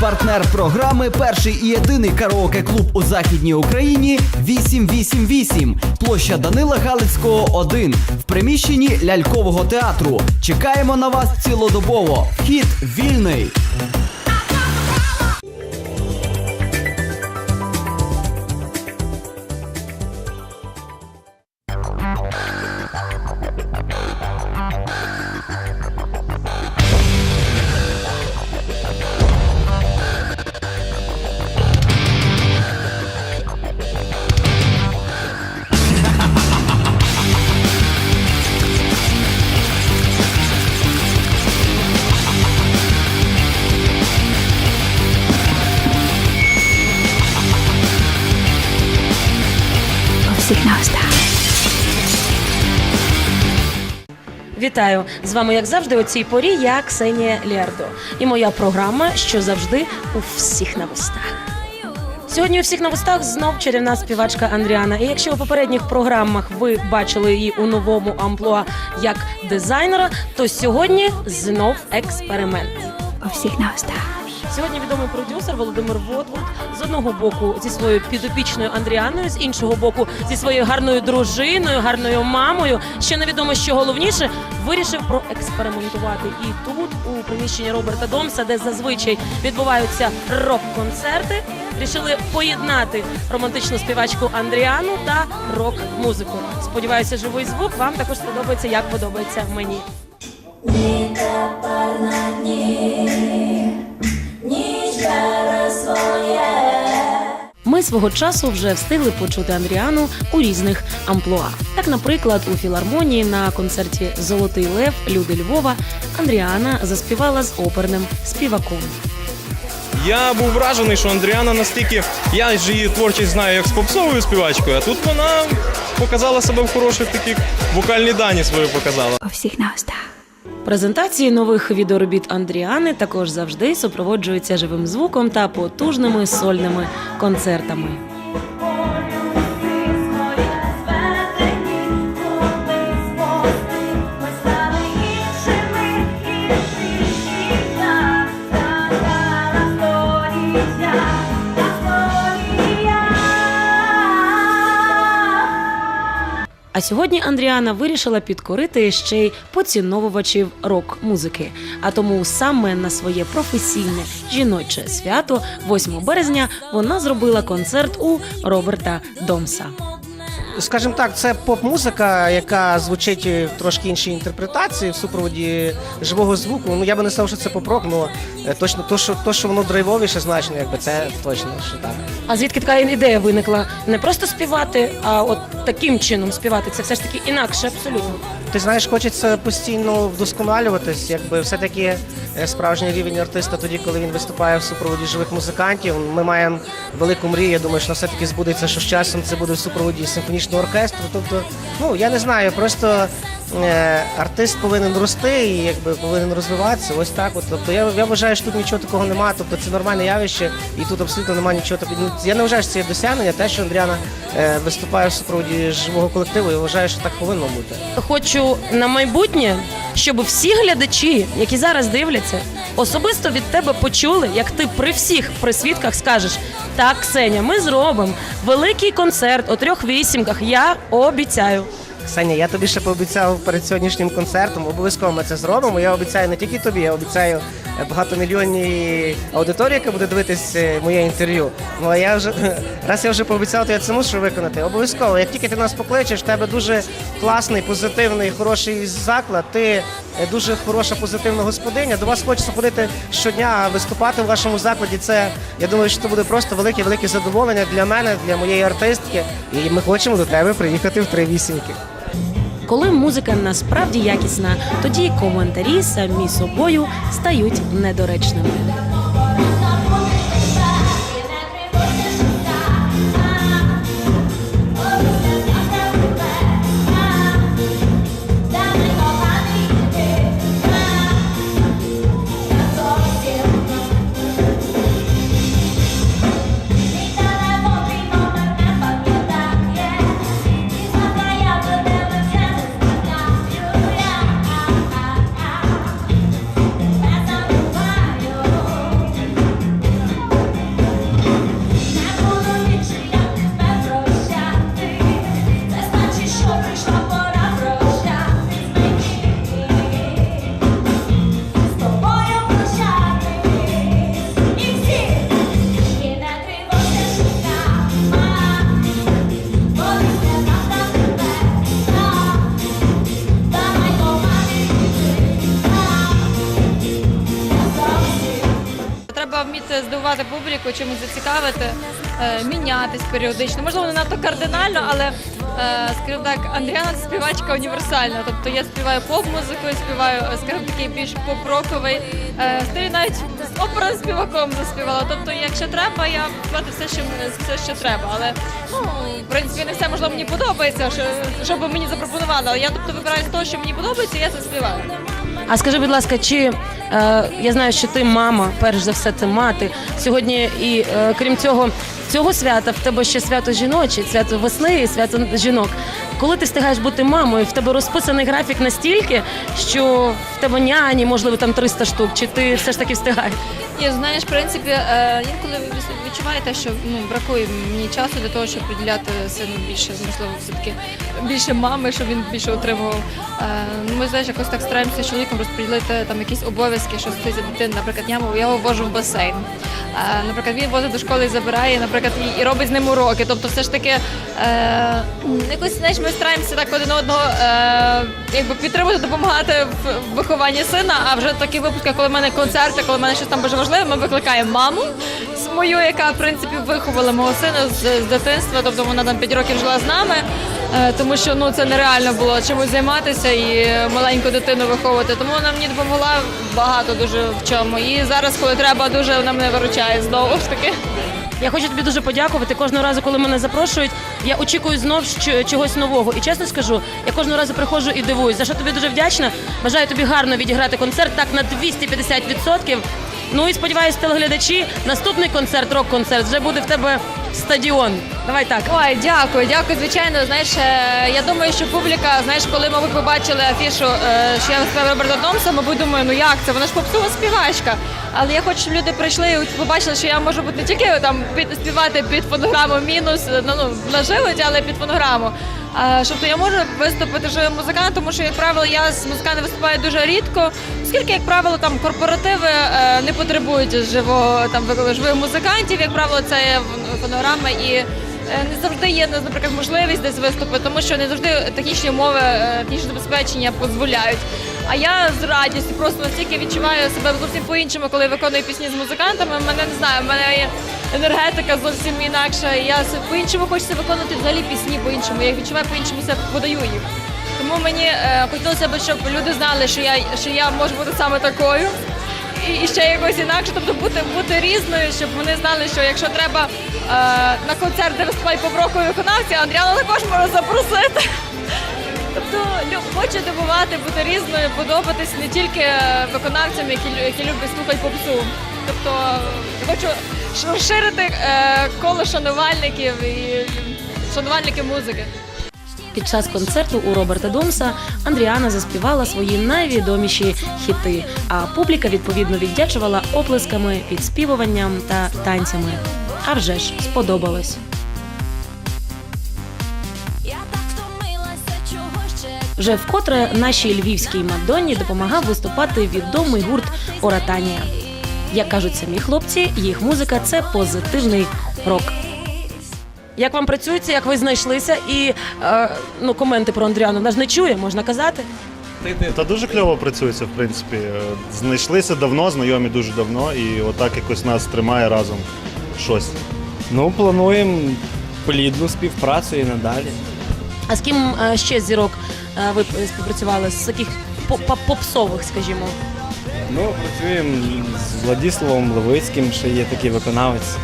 Партнер програми перший і єдиний караоке-клуб у західній Україні 888. Площа Данила Галицького 1 в приміщенні лялькового театру. Чекаємо на вас цілодобово. Вхід вільний. Вітаю з вами, як завжди, у цій порі я Ксенія Ліардо. І моя програма, що завжди у всіх на вустах. Сьогодні у всіх на вустах знов чарівна співачка Андріана. І якщо у попередніх програмах ви бачили її у новому амплуа як дизайнера, то сьогодні знов експеримент. У всіх на устах. Сьогодні відомий продюсер Володимир Водвуд з одного боку зі своєю підопічною Андріаною, з іншого боку зі своєю гарною дружиною, гарною мамою. Ще невідомо, що головніше, вирішив проекспериментувати і тут, у приміщенні Роберта Домса, де зазвичай відбуваються рок-концерти, рішили поєднати романтичну співачку Андріану та рок-музику. Сподіваюся, живий звук вам також сподобається, як подобається мені. Ми свого часу вже встигли почути Андріану у різних амплуа. Так, наприклад, у філармонії на концерті Золотий Лев Люди Львова Андріана заспівала з оперним співаком. Я був вражений, що Андріана настільки. Я ж її творчість знаю як з попсовою співачкою, а тут вона показала себе в хороших таких вокальні дані свої показала. У всіх на устах. Презентації нових відеоробіт Андріани також завжди супроводжуються живим звуком та потужними сольними концертами. Сьогодні Андріана вирішила підкорити ще й поціновувачів рок-музики. А тому саме на своє професійне жіноче свято, 8 березня, вона зробила концерт у Роберта Домса. Скажімо так, це поп-музика, яка звучить в трошки іншій інтерпретації в супроводі живого звуку. Ну я би не сказав, що це поп-рок, ну е, точно то, що то, що воно драйвовіше значно, якби це точно що так. А звідки така ідея виникла? Не просто співати, а от таким чином співати. Це все ж таки інакше, абсолютно. Ти знаєш, хочеться постійно вдосконалюватись, якби все-таки е, справжній рівень артиста тоді, коли він виступає в супроводі живих музикантів. Ми маємо велику мрію. Я думаю, що все-таки збудеться, що з часом це буде в супроводі симфонічного оркестру. Тобто, ну я не знаю, просто артист повинен рости і якби повинен розвиватися. Ось так. От. Тобто я, я вважаю, що тут нічого такого немає. Тобто це нормальне явище, і тут абсолютно немає нічого такого. Ну, я не вважаю, що це є досягнення, те, що Андріана е, виступає в супроводі живого колективу. Я вважаю, що так повинно бути. Хочу на майбутнє, щоб всі глядачі, які зараз дивляться, особисто від тебе почули, як ти при всіх присвідках скажеш: так, Ксеня, ми зробимо великий концерт о трьох вісімках. Я обіцяю. Ксенія, я тобі ще пообіцяв перед сьогоднішнім концертом. Обов'язково ми це зробимо. Я обіцяю не тільки тобі, я обіцяю багатомільйонній аудиторії, яка буде дивитись е, моє інтерв'ю. Ну а я вже раз я вже пообіцяв, то я це мушу виконати. Обов'язково. Як тільки ти нас покличеш, в тебе дуже класний, позитивний, хороший заклад. Ти е, дуже хороша позитивна господиня. До вас хочеться ходити щодня, виступати в вашому закладі. Це я думаю, що це буде просто велике, велике задоволення для мене, для моєї артистки. І ми хочемо до тебе приїхати в три вісімки. Коли музика насправді якісна, тоді коментарі самі собою стають недоречними. Здивувати публіку, чимось зацікавити, е, мінятись періодично. Можливо, не надто кардинально, але е, скажімо так, Андріана це співачка універсальна. Тобто я співаю поп-музику, співаю, е, скажімо, такий більш поп-роковий е, навіть з оперним співаком заспівала. Тобто, якщо треба, я співати все, що все, що треба. Але ну, в принципі, не все можливо мені подобається, що би мені запропонували. Але я тобто вибираю з того, що мені подобається, і я це співаю. А скажи, будь ласка, чи е, я знаю, що ти мама, перш за все, ти мати. Сьогодні і е, крім цього, цього свята в тебе ще свято жіночі, свято весни і свято жінок. Коли ти встигаєш бути мамою, в тебе розписаний графік настільки, що в тебе няні, можливо, там 300 штук, чи ти все ж таки встигаєш? Ні, знаєш, в принципі, е, інколи ви відчуваєте, що ну бракує мені часу для того, щоб приділяти сину більше, можливо, все таки більше мами, щоб він більше отримував. Е, ну, ми знаєш, якось так стараємося з чоловіком розподілити там якісь обов'язки, що стосується дитини. Наприклад, я, його вожу в басейн. Е, наприклад, він возить до школи і забирає, наприклад, і, робить з ним уроки. Тобто, все ж таки, якось знаєш, ми стараємося так один одного е, якби підтримувати, допомагати в, вихованні сина. А вже такі випуски, коли в мене концерти, коли в мене щось там дуже важливе, ми викликаємо маму мою, яка в принципі виховала мого сина з, з дитинства. Тобто вона там 5 років жила з нами. е, Тому що ну це нереально було чимось займатися і маленьку дитину виховувати. Тому вона мені допомогла багато дуже в чому. І зараз, коли треба, дуже вона мене виручає знову ж таки. Я хочу тобі дуже подякувати. Кожного разу, коли мене запрошують, я очікую знов чогось нового. І чесно скажу, я кожного разу приходжу і дивуюсь. За що тобі дуже вдячна. Бажаю тобі гарно відіграти концерт так на 250%. Ну і сподіваюсь, телеглядачі, наступний концерт, рок-концерт, вже буде в тебе стадіон. Давай так. Ой, дякую, дякую. Звичайно, знаєш, е, я думаю, що публіка, знаєш, коли мабуть побачили афішу, е, що я співаю Роберта Домса, мабуть, думаю, ну як це? Вона ж попсова співачка. Але я хочу, щоб люди прийшли і побачили, що я можу бути не тільки там під співати під фонограму мінус, ну, ну наживить, але під фонограму. Щоб то я можу виступити живим музикантом, тому що, як правило, я з музикантами виступаю дуже рідко, оскільки, як правило, там корпоративи е, не потребують живого там живих музикантів, як правило, це є фонограма і. е, Не завжди є, наприклад, можливість десь виступити, тому що не завжди технічні умови, е, технічне забезпечення дозволяють. А я з радістю просто настільки відчуваю себе зовсім по-іншому, коли виконую пісні з музикантами. Мене не знаю, мене енергетика зовсім інакша. Я по-іншому хочеться виконувати взагалі пісні по-іншому. Я відчуваю по-іншому себе подаю їх. Тому мені е, хотілося б, щоб люди знали, що я що я можу бути саме такою. І, і ще якось інакше, тобто бути, бути різною, щоб вони знали, що якщо треба е, на концерт, де виступають поброкові виконавці, Андріана також може запросити. Тобто хочу дивувати, бути різною, подобатись не тільки е, виконавцям, які, які люблять слухати попсу. Тобто е, хочу розширити е, коло шанувальників і шанувальників музики. Під час концерту у Роберта Домса Андріана заспівала свої найвідоміші хіти, а публіка відповідно віддячувала оплесками, підспівуванням та танцями. А вже ж сподобалось. Вже вкотре нашій львівській Мадонні допомагав виступати відомий гурт Оратанія. Як кажуть самі хлопці, їх музика це позитивний рок. Як вам працюється, як ви знайшлися? І е, ну, коменти про Андріану вона ж не чує, можна казати. Та дуже кльово працюється, в принципі. Е, Знайшлися давно, знайомі дуже давно, і отак якось нас тримає разом щось. Ну, плануємо плідну співпрацю і надалі. А з ким е, ще з зірок е, ви співпрацювали? З по- по- попсових, скажімо? Ну, працюємо з Владіславом Левицьким, ще є такий виконавець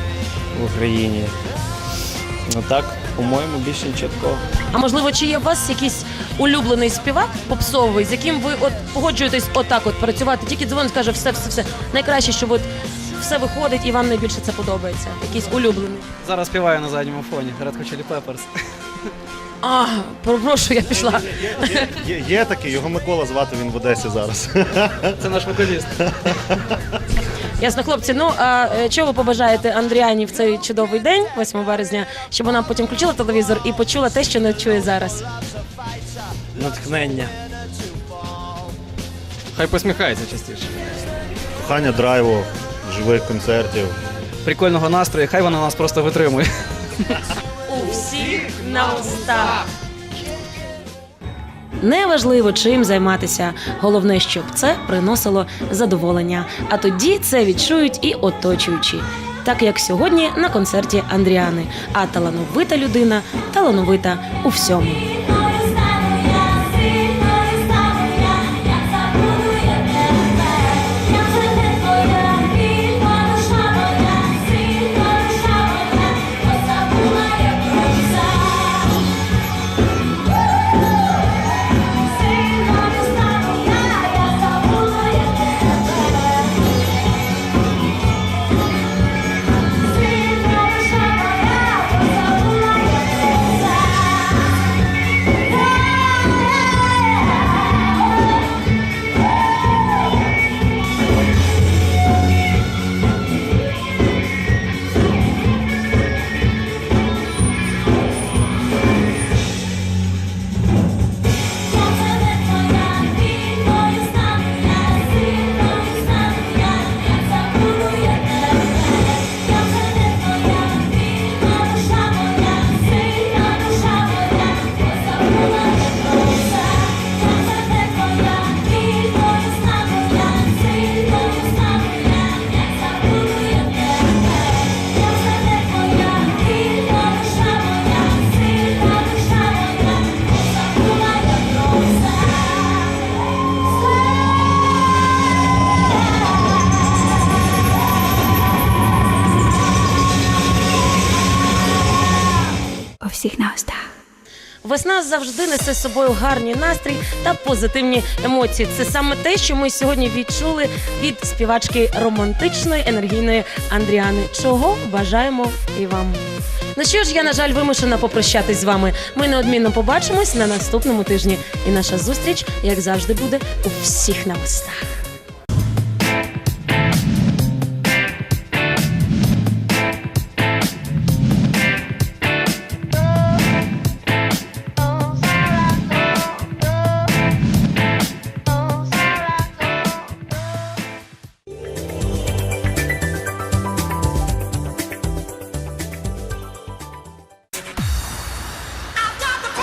в Україні. Ну так, по-моєму, більше нічого такого. А можливо, чи є у вас якийсь улюблений співак попсовий, з яким ви от погоджуєтесь отак от працювати? Тільки дзвонить, каже, все, все, все. Найкраще, що от все виходить і вам найбільше це подобається. Якийсь улюблений. Зараз співаю на задньому фоні Red Hot Chili Peppers. А, прошу, я пішла. Є, є, є такий, його Микола звати, він в Одесі зараз. Це наш вокаліст. Ясно, хлопці. Ну а е, чого ви побажаєте Андріані в цей чудовий день, 8 березня, щоб вона потім включила телевізор і почула те, що не чує зараз? Натхнення. Хай посміхається частіше. Кохання драйву, живих концертів. Прикольного настрою, хай вона нас просто витримує. У всіх на устах. Неважливо, чим займатися. Головне, щоб це приносило задоволення. А тоді це відчують і оточуючі. Так як сьогодні на концерті Андріани. А талановита людина талановита у всьому. Всіх на устах. Весна завжди несе з собою гарний настрій та позитивні емоції. Це саме те, що ми сьогодні відчули від співачки романтичної енергійної Андріани. Чого бажаємо і вам. Ну що ж, я на жаль вимушена попрощатись з вами. Ми неодмінно побачимось на наступному тижні. І наша зустріч, як завжди, буде у всіх на устах.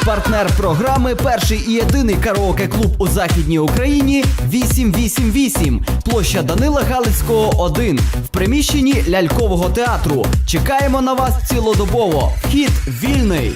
Партнер програми перший і єдиний караоке-клуб у західній Україні 888. Площа Данила Галицького 1 в приміщенні лялькового театру. Чекаємо на вас цілодобово. Вхід вільний.